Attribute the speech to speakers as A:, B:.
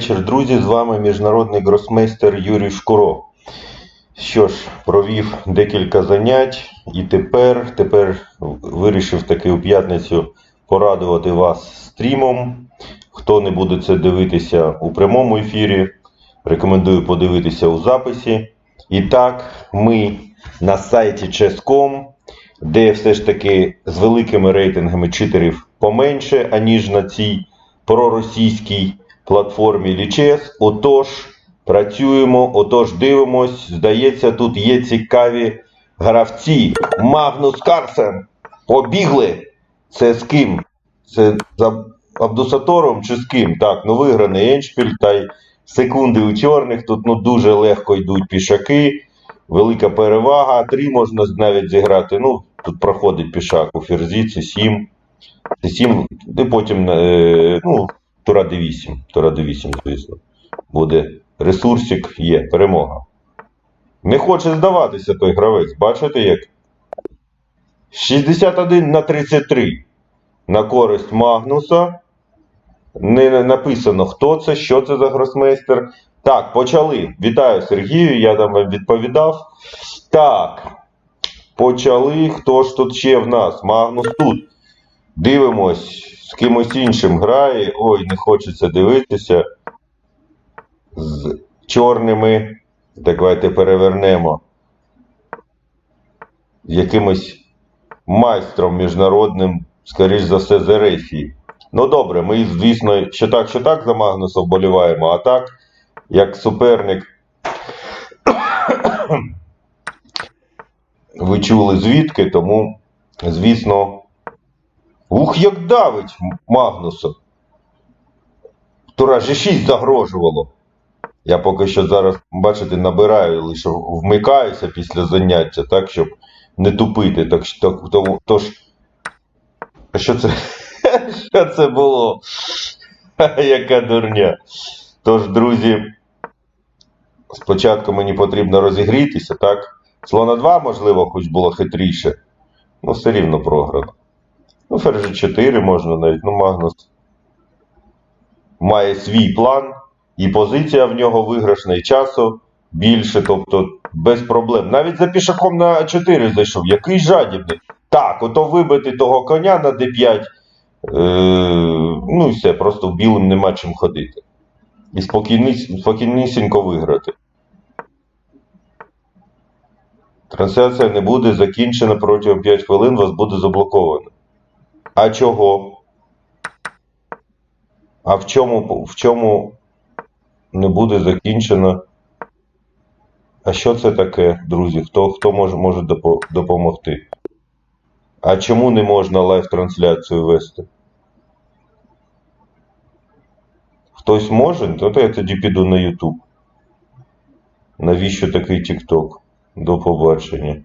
A: вечір, друзі. З вами міжнародний гросмейстер Юрій Шкуро. Що ж, провів декілька занять і тепер, тепер вирішив таки у п'ятницю порадувати вас стрімом. Хто не буде це дивитися у прямому ефірі, рекомендую подивитися у записі. І так, ми на сайті Chess.com, де все ж таки з великими рейтингами читерів поменше, аніж на цій проросійській платформі Лічес. Отож, працюємо, отож дивимось. Здається, тут є цікаві гравці. Магнус Карсен. Побігли. Це з ким? Це за Абдусатором чи з ким? Так, ну виграний Еншпіль, та й секунди у чорних. Тут ну дуже легко йдуть пішаки. Велика перевага. Три можна навіть зіграти. Ну, тут проходить пішак у ферзі, це 7. Це 7. І потім, е, ну, Тура D8. Тура D8, звісно. Буде ресурсик, є, перемога. Не хоче здаватися той гравець. Бачите як? 61 на 33 на користь Магнуса. Не написано, хто це, що це за гросмейстер. Так, почали. Вітаю Сергію, я там вам відповідав. Так. Почали. Хто ж тут ще в нас? Магнус тут. Дивимось, з кимось іншим грає. Ой, не хочеться дивитися. З чорними. Давайте перевернемо. Якимось майстром міжнародним, скоріш за все, з Ерефії. Ну добре, ми, звісно, що так, що так за Магнуса вболіваємо, а так, як суперник. Ви чули звідки, тому, звісно. Ух, як давить Магнуса. Тура G6 загрожувало. Я поки що зараз, бачите, набираю, лише вмикаюся після заняття, так, щоб не тупити. Так, так, тому, тож, що це? Що це було? Яка дурня. Тож, друзі, спочатку мені потрібно розігрітися, так? Слона 2, можливо, хоч було хитріше. Ну, все рівно програно. Ну, ферзь 4 можна навіть, ну, Магнус має свій план, і позиція в нього виграшна, і часу більше, тобто без проблем. Навіть за пішаком на 4 зайшов. Який жадібний. Так, ото вибити того коня на d5. Е, ну і все, просто білим нема чим ходити. І спокійніс- спокійнісінько виграти. Трансляція не буде закінчена протягом 5 хвилин, вас буде заблоковано. А чого? А в чому, в чому не буде закінчено? А що це таке, друзі? Хто, хто може, може допомогти? А чому не можна лайв-трансляцію вести? Хтось може? Ну, то я тоді піду на YouTube. Навіщо такий TikTok? До побачення.